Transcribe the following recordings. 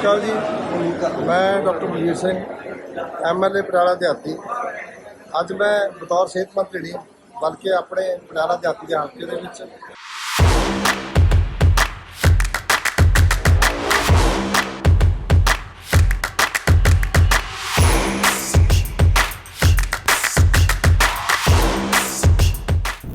ਸ਼੍ਰੀ ਅਕਾਲ ਜੀ। ਮੈਂ doctor Balbir Singh MLA Patiala ਦਿਹਾਤੀ। ਅੱਜ ਮੈਂ ਬਤੌਰ ਸਿਹਤ ਮੰਤਰੀ ਨਹੀਂ, ਬਲਕਿ ਆਪਣੇ ਪਟਿਆਲਾ ਦਿਹਾਤੀ ਦੇ ਹਲਕੇ ਦੇ ਵਿੱਚ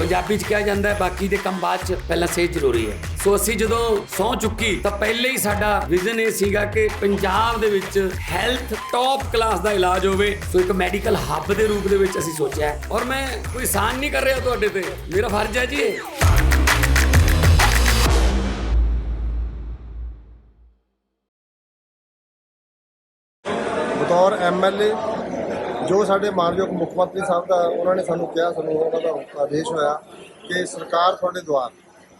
ਪੰਜਾਬੀ ਚ ਕਿਹਾ ਜਾਂਦਾ ਹੈ, ਬਾਕੀ ਦੇ ਕੰਮ ਬਾਅਦ ਚ ਪਹਿਲਾਂ ਸਿਹਤ ਜ਼ਰੂਰੀ ਹੈ। ਸੋ ਅਸੀਂ ਜਦੋਂ ਸੌ ਚੁੱਕੀ, ਤਾਂ ਪਹਿਲੇ ਹੀ ਸਾਡਾ ਵਿਜ਼ਨ ਇਹ ਸੀਗਾ ਕਿ ਪੰਜਾਬ ਦੇ ਵਿੱਚ ਹੈਲਥ ਟੌਪ ਕਲਾਸ ਦਾ ਇਲਾਜ ਹੋਵੇ। ਸੋ ਇੱਕ ਮੈਡੀਕਲ ਹੱਬ ਦੇ ਰੂਪ ਦੇ ਵਿੱਚ ਅਸੀਂ ਸੋਚਿਆ ਔਰ ਮੈਂ ਕੋਈ ਸਾਨ ਨਹੀਂ ਕਰ ਰਿਹਾ ਤੁਹਾਡੇ ਤੇ। ਮੇਰਾ ਫਰਜ਼ ਹੈ ਜੀ ਇਹ। ਬਤੌਰ ਐਮਐਲਏ ਜੋ ਸਾਡੇ ਮਾਨਯੋਗ ਮੁੱਖ ਮੰਤਰੀ ਸਾਹਿਬ ਦਾ ਉਹਨਾਂ ਨੇ ਸਾਨੂੰ ਕਿਹਾ, ਸਾਨੂੰ ਉਹਨਾਂ ਦਾ ਆਦੇਸ਼ ਹੋਇਆ ਕਿ ਸਰਕਾਰ ਤੁਹਾਡੇ ਦੁਆਰ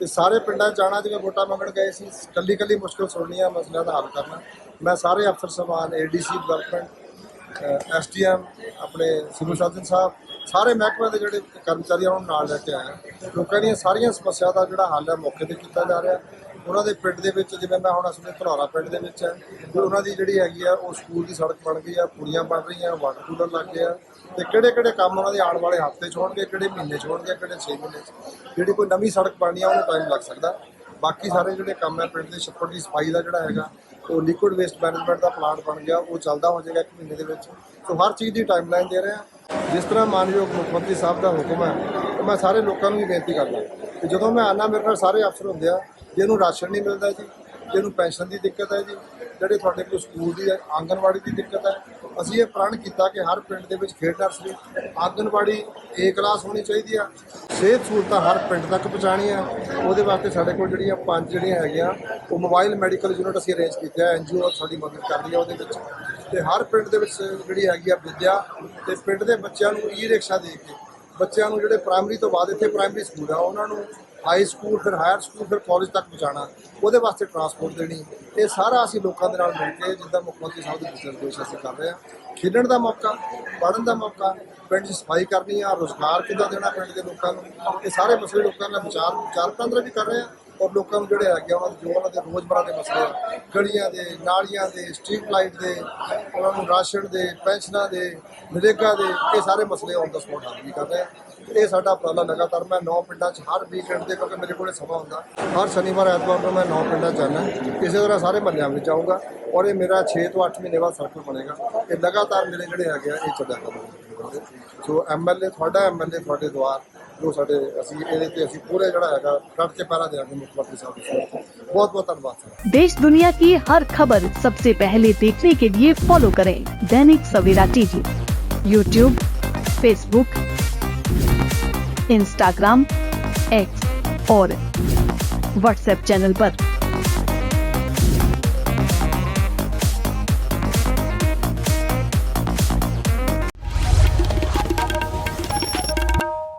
ਤੇ ਸਾਰੇ ਪਿੰਡਾਂ 'ਚ ਜਾਣਾ, ਜਿਵੇਂ ਵੋਟਾਂ ਮੰਗਣ ਗਏ ਸੀ ਕੱਲੀ ਕੱਲੀ ਮੁਸ਼ਕਲ ਆ ਮਸਲਿਆਂ ਦਾ ਹੱਲ ਕਰਨਾ। ਮੈਂ ਸਾਰੇ ਅਫਸਰ ਸਮਾਨ ਏਡੀਸੀ ਡਿਵੈਲਪਮੈਂਟ ਐਸਟੀਐਮ ਆਪਣੇ ਸਿਵਲ ਸਰਜਨ ਸਾਹਿਬ, ਸਾਰੇ ਮਹਿਕਮੇ ਦੇ ਜਿਹੜੇ ਕਰਮਚਾਰੀ ਆ, ਉਹਨਾਂ ਨੂੰ ਨਾਲ ਲੈ ਕੇ ਆਇਆ। ਲੋਕਾਂ ਦੀਆਂ ਸਾਰੀਆਂ ਸਮੱਸਿਆ ਦਾ ਜਿਹੜਾ ਹੱਲ ਹੈ, ਮੌਕੇ ਤੇ ਕੀਤਾ ਜਾ ਰਿਹਾ। ਉਹਨਾਂ ਦੇ ਪਿੰਡ ਦੇ ਵਿੱਚ, ਜਿਵੇਂ ਮੈਂ ਹੁਣ ਅਸਲੇ ਧਨੌਰਾ ਪਿੰਡ ਦੇ ਵਿੱਚ ਹੈ ਤੇ ਉਹਨਾਂ ਦੀ ਜਿਹੜੀ ਹੈਗੀ ਆ, ਉਹ ਸਕੂਲ ਦੀ ਸੜਕ ਬਣ ਗਈ ਆ ਕੁੜੀਆਂ ਬਣ ਰਹੀਆਂ, ਵਾਟਰ ਕੂਲਰ ਲੱਗ ਗਿਆ। ਤੇ ਕਿਹੜੇ ਕਿਹੜੇ ਕੰਮ ਉਹਨਾਂ ਦੇ ਆਉਣ ਵਾਲੇ ਹਫ਼ਤੇ 'ਚ ਹੋਣਗੇ, ਕਿਹੜੇ ਮਹੀਨੇ 'ਚ ਹੋਣਗੇ, ਕਿਹੜੇ 6 ਮਹੀਨੇ 'ਚ? ਜਿਹੜੀ ਕੋਈ ਨਵੀਂ ਸੜਕ ਬਣਨੀ ਆ, ਉਹਨੂੰ ਟਾਈਮ ਲੱਗ ਸਕਦਾ। ਬਾਕੀ ਸਾਰੇ ਜਿਹੜੇ ਕੰਮ ਹੈ ਪਿੰਡ ਦੇ ਛੱਪੜ ਦੀ ਸਫ਼ਾਈ ਦਾ ਜਿਹੜਾ ਹੈਗਾ, ਉਹ ਲਿਕੁਇਡ ਵੇਸਟ ਮੈਨੇਜਮੈਂਟ ਦਾ ਪਲਾਂਟ ਬਣ ਗਿਆ, ਉਹ ਚੱਲਦਾ ਹੋ ਜਾਏਗਾ ਇੱਕ ਮਹੀਨੇ ਦੇ ਵਿੱਚ। ਸੋ ਹਰ ਚੀਜ਼ ਦੀ ਟਾਈਮਲਾਈਨ ਦੇ ਰਹੇ। ਹਾਂ ਜਿਸ ਤਰ੍ਹਾਂ ਮਾਨਯੋਗ ਮੁੱਖ ਮੰਤਰੀ ਸਾਹਿਬ ਦਾ ਹੁਕਮ ਹੈ, ਉਹ ਮੈਂ ਸਾਰੇ ਲੋਕਾਂ ਨੂੰ ਵੀ ਬੇਨਤੀ ਕਰਦਾ ਕਿ ਜਦੋਂ ਮੈਂ ਆਨਾ ਮੇਰੇ ਨਾਲ ਸਾਰੇ ਅਫਸਰ ਹੁੰਦੇ ਆ ਜਿਹਨੂੰ ਰਾਸ਼ਨ ਨਹੀਂ ਮਿਲਦਾ ਜੀ ਜਿਹਨੂੰ ਪੈਨਸ਼ਨ ਦੀ ਦਿੱਕਤ ਹੈ ਜੀ ਜਿਹੜੇ ਤੁਹਾਡੇ ਕੋਲ ਸਕੂਲ ਦੀ ਹੈ, ਆਂਗਨਵਾੜੀ ਦੀ ਦਿੱਕਤ ਹੈ ਅਸੀਂ ਇਹ ਪ੍ਰਣ ਕੀਤਾ ਕਿ ਹਰ ਪਿੰਡ ਦੇ ਵਿੱਚ ਖੇਡ ਨਰਸਰੀ ਆਂਗਨਵਾੜੀ ਏ ਕਲਾਸ ਹੋਣੀ ਚਾਹੀਦੀ ਆ ਸਿਹਤ ਸਹੂਲਤਾਂ ਹਰ ਪਿੰਡ ਤੱਕ ਪਹੁੰਚਾਉਣੀ ਉਹਦੇ ਵਾਸਤੇ ਸਾਡੇ ਕੋਲ ਜਿਹੜੀਆਂ ਪੰਜ ਜਿਹੜੀਆਂ ਹੈਗੀਆਂ ਉਹ ਮੋਬਾਈਲ ਮੈਡੀਕਲ ਯੂਨਿਟ ਅਸੀਂ ਅਰੇਂਜ ਕੀਤੇ ਆ ਐਨਜੀਓ ਸਾਡੀ ਮਦਦ ਕਰ ਰਹੀ ਆ ਉਹਦੇ ਵਿੱਚ। ਤੇ ਹਰ ਪਿੰਡ ਦੇ ਵਿੱਚ ਜਿਹੜੀ ਹੈਗੀ ਆ ਵਿਦਿਆ ਤੇ ਪਿੰਡ ਦੇ ਬੱਚਿਆਂ ਨੂੰ ਈ ਰਿਕਸ਼ਾ ਦੇ ਕੇ ਬੱਚਿਆਂ ਨੂੰ ਜਿਹੜੇ ਪ੍ਰਾਇਮਰੀ ਤੋਂ ਬਾਅਦ ਇੱਥੇ ਪ੍ਰਾਇਮਰੀ ਸਕੂਲ ਆ, ਉਹਨਾਂ ਨੂੰ ਹਾਈ ਸਕੂਲ ਫਿਰ ਹਾਇਰ ਸਕੂਲ ਫਿਰ ਕਾਲਜ ਤੱਕ ਪਹੁੰਚਾਉਣਾ, ਉਹਦੇ ਵਾਸਤੇ ਟਰਾਂਸਪੋਰਟ ਦੇਣੀ। ਇਹ ਸਾਰਾ ਅਸੀਂ ਲੋਕਾਂ ਦੇ ਨਾਲ ਮਿਲ ਕੇ ਜਿੱਦਾਂ ਮੁੱਖ ਮੰਤਰੀ ਸਾਹਿਬ ਦੇ ਦਿਸ਼ਾ ਨਿਰਦੇਸ਼ ਅਸੀਂ ਕਰ ਰਹੇ ਹਾਂ। ਖੇਡਣ ਦਾ ਮੌਕਾ, ਪੜ੍ਹਨ ਦਾ ਮੌਕਾ, ਪਿੰਡ 'ਚ ਸਫ਼ਾਈ ਕਰਨੀ ਆ, ਰੋਜ਼ਗਾਰ ਕਿੱਦਾਂ ਦੇਣਾ ਪਿੰਡ ਦੇ ਲੋਕਾਂ ਨੂੰ, ਇਹ ਸਾਰੇ ਮਸਲੇ ਲੋਕਾਂ ਨਾਲ ਵਿਚਾਰ ਵਿਚਾਰ ਵਟਾਂਦਰਾ ਵੀ ਕਰ ਰਹੇ ਹਾਂ। ਔਰ ਲੋਕਾਂ ਨੂੰ ਜਿਹੜੇ ਹੈਗੇ ਆ, ਉਹਨਾਂ ਦੇ ਜੋ ਉਹਨਾਂ ਦੇ ਰੋਜ਼ਮਰਾ ਦੇ ਮਸਲੇ ਆ ਗਲੀਆਂ ਦੇ ਨਾਲੀਆਂ ਦੇ ਸਟਰੀਟ ਲਾਈਟ ਦੇ ਉਹਨਾਂ ਨੂੰ ਰਾਸ਼ਨ ਦੇ ਪੈਨਸ਼ਨਾਂ ਦੇ ਨਰੇਗਾ ਦੇ ਇਹ ਸਾਰੇ ਮਸਲੇ ਔਨ ਦਾ ਸਪੌਟ ਹੱਲ ਵੀ ਕਰ ਰਹੇ ਆ ਇਹ ਸਾਡਾ ਉਪਰਾਲਾ ਲਗਾਤਾਰ ਮੈਂ 9 ਪਿੰਡਾਂ 'ਚ ਹਰ ਵੀਕਐਂਡ 'ਤੇ ਕਿਉਂਕਿ ਮੇਰੇ ਕੋਲੇ ਸਮਾਂ ਹੁੰਦਾ ਹਰ ਸ਼ਨੀਵਾਰ ਐਤਵਾਰ ਨੂੰ ਮੈਂ 9 ਪਿੰਡਾਂ 'ਚ ਜਾਣਾ ਇਸੇ ਤਰ੍ਹਾਂ ਸਾਰੇ ਮਹੱਲਿਆਂ ਵਿੱਚ ਜਾਊਂਗਾ ਔਰ ਇਹ ਮੇਰਾ 6 ਤੋਂ 8 ਮਹੀਨੇ ਬਾਅਦ ਸਰਕਲ ਬਣੇਗਾ। ਇਹ ਲਗਾਤਾਰ ਮੇਰੇ ਜਿਹੜੇ ਹੈਗੇ ਆ ਇਹ ਚੱਲਿਆ ਕਰਨਗੇ ਸੋ ਐਮਐਲਏ ਤੁਹਾਡਾ ਐਮਐਲਏ ਤੁਹਾਡੇ ਦੁਆਰ। ਜੋ ਸਾਡੇ ਅਸੀਂ ਇਹਦੇ ਤੇ ਅਸੀਂ ਪੂਰੇ ਜਿਹੜਾ ਹੈਗਾ ਕੱਟ ਕੇ ਪੈਰਾ ਦੇਵਾਂਗੇ ਮੁੱਖ ਮੰਤਰੀ ਸਾਹਿਬ ਦੇ ਬਹੁਤ ਬਹੁਤ ਧੰਨਵਾਦ ਸਰ देश दुनिया की हर खबर सबसे पहले देखने के लिए फॉलो करें Dainik Savera TV YouTube Facebook Instagram X और व्हाट्सएप चैनल पर।